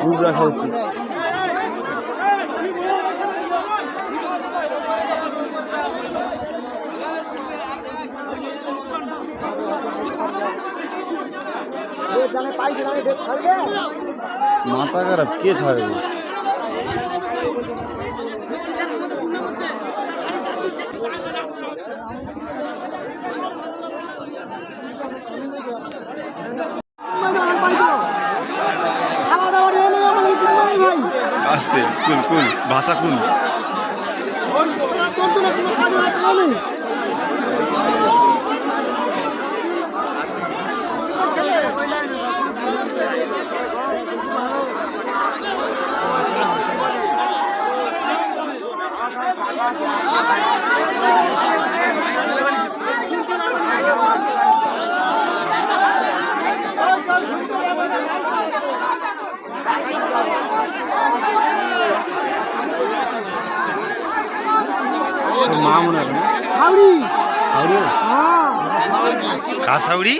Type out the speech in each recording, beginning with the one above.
Group রাখা উচিত মাথা খারাপ কে ছাড়বে খাওয়া দাওয়া নিয়ে নেই আমার এই ভাই আসতে কুল কুল ভাষা কুল হয় হ্যাঁ। কাসাউরি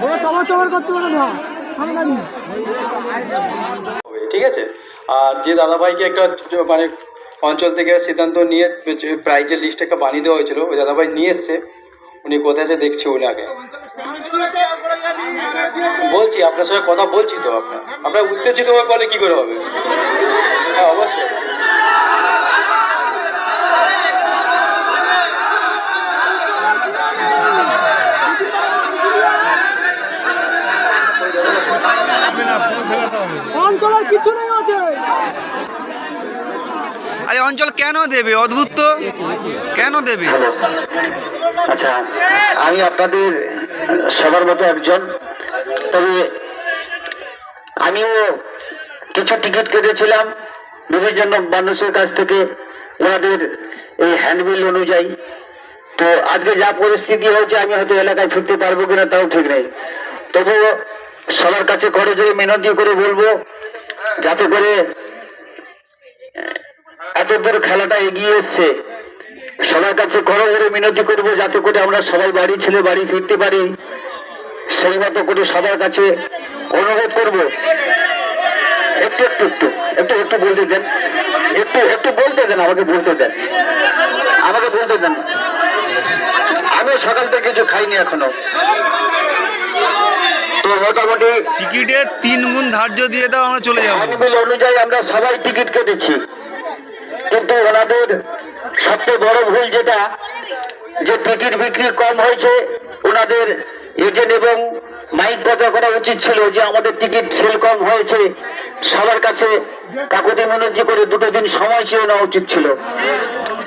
বড় চমর চমর করতে পারে না। সামনে ঠিক আছে? আর যে দাদাভাইকে একটা মানে অঞ্চল থেকে সিদ্ধান্ত নিয়ে প্রাইজের লিস্ট একটা বানিয়ে দেওয়া হয়েছিল ওই দাদাভাই নিয়ে এসছে। উনি কোথায় আছে দেখছি উনি আগে? বলছি, আপনার সঙ্গে কথা বলছি তো আপনার। আপনার উত্তেজিত হয়ে বলে কি করে হবে? হ্যাঁ অবশ্যই। অঞ্চল কেন দেবে? অদ্ভুত তো। কেন দেবে? আচ্ছা আমি আপনাদের সবার মতো একজন। তবে আমিও কিছু টিকিট কেটেছিলাম। বিভিন্ন মানুষের কাছ থেকে ওনাদের এই হ্যান্ডবিল অনুযায়ী। তো আজকে যা পরিস্থিতি হয়েছে, আমি হয়তো এলাকায় ফিরতে পারব কিনা তাও ঠিক নেই। তবুও সবার কাছে করে জোরে মিনতি করে বলব, যাতে করে এত দূর খেলাটা এগিয়ে এসছে। সবার কাছে করো করে মিনতি করব যাতে করে আমরা সবাই বাড়ি ছেলে বাড়ি ফিরতে পারি। সেই মতো করে সবার কাছে অনুরোধ করব। একটু একটু একটু একটু একটু বলতে দেন। একটু একটু বলতে দেন আমাকে বলতে দেন। আমাকে বলতে দেন। আমি সকাল থেকে কিছু খাইনি এখনও। তো মোটামুটি টিকিটের তিন গুণ ধার্য দিয়ে দাও আমরা চলে যাব। অনুযায়ী আমরা সবাই টিকিট কেটেছি। কিন্তু ওনাদের সবচেয়ে বড় ভুল যেটা, যে টিকিট বিক্রি কম হয়েছে, ওনাদের এজেন্ট এবং মাইক কথা করা উচিত ছিল যে আমাদের টিকিট সেল কম হয়েছে। সবার কাছে কাকুতি মনোজি করে দুটো দিন সময় চেয়ে নেওয়া উচিত ছিল।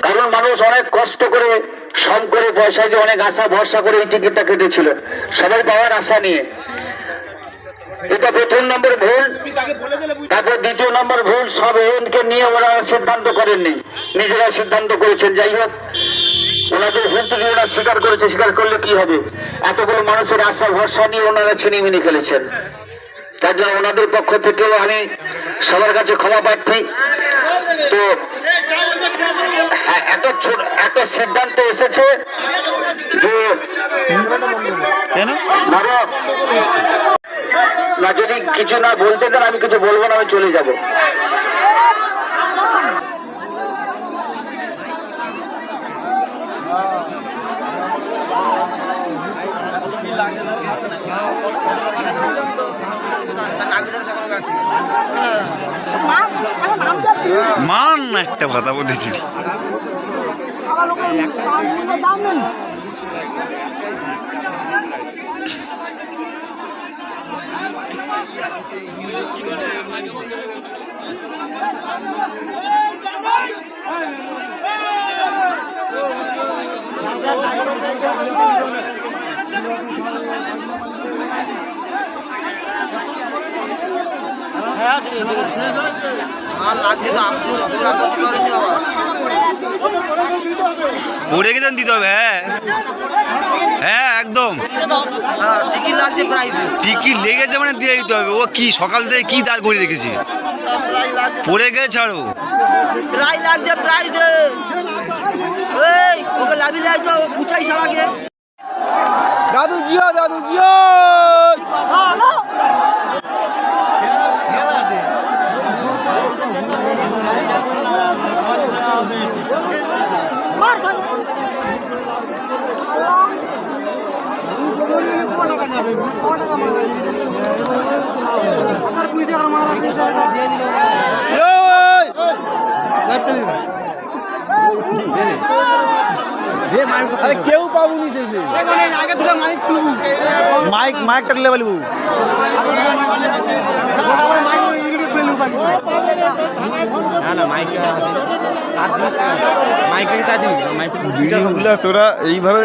কারণ মানুষ অনেক কষ্ট করে সম করে পয়সা দিয়ে অনেক আশা, ভরসা করে এই টিকিটটা কেটেছিল। সবাই পাওয়ার আশা নিয়ে। এটা প্রথম নম্বর ভুল তারপর দ্বিতীয় নম্বর ভুল সব এজেন্টকে নিয়ে ওরা সিদ্ধান্ত করেননি। নিজেরা সিদ্ধান্ত করেছেন। যাই হোক ওনাদের ভুল থেকে ওরা স্বীকার করেছে স্বীকার করলে কি হবে? এতগুলো মানুষের আশা ভরসা নিয়ে ওনারা ছিনিমিনি খেলেছেন। তার জন্য ওনাদের পক্ষ থেকেও আমি সবার কাছে ক্ষমা প্রার্থী। তো হ্যাঁ, একটা ছোট একটা সিদ্ধান্ত এসেছে যে কেন? না যদি কিছু না বলতে দেন আমি কিছু বলব না আমি চলে যাব। মান একটা কথা বলে দেখি দাম নেই পড়ে গেছেন দিতে হবে হ্যাঁ। হ্যাঁ একদম। টিকিট লাগছে প্রাইজ টিকিট লেগেছে মানে দিয়ে দিতে হবে। ও কি সকাল থেকে কি দাঁড় করে রেখেছি? পড়ে গেছে আরও। প্রাইজ লাগছে প্রাইজ দে। এই ওকে লাভি লাগতো পুছাই সারাকে দাদু জিও দাদু জিও কেউ পাবুনি শেষে। মাইক মাইক কাজ তোরা এইভাবে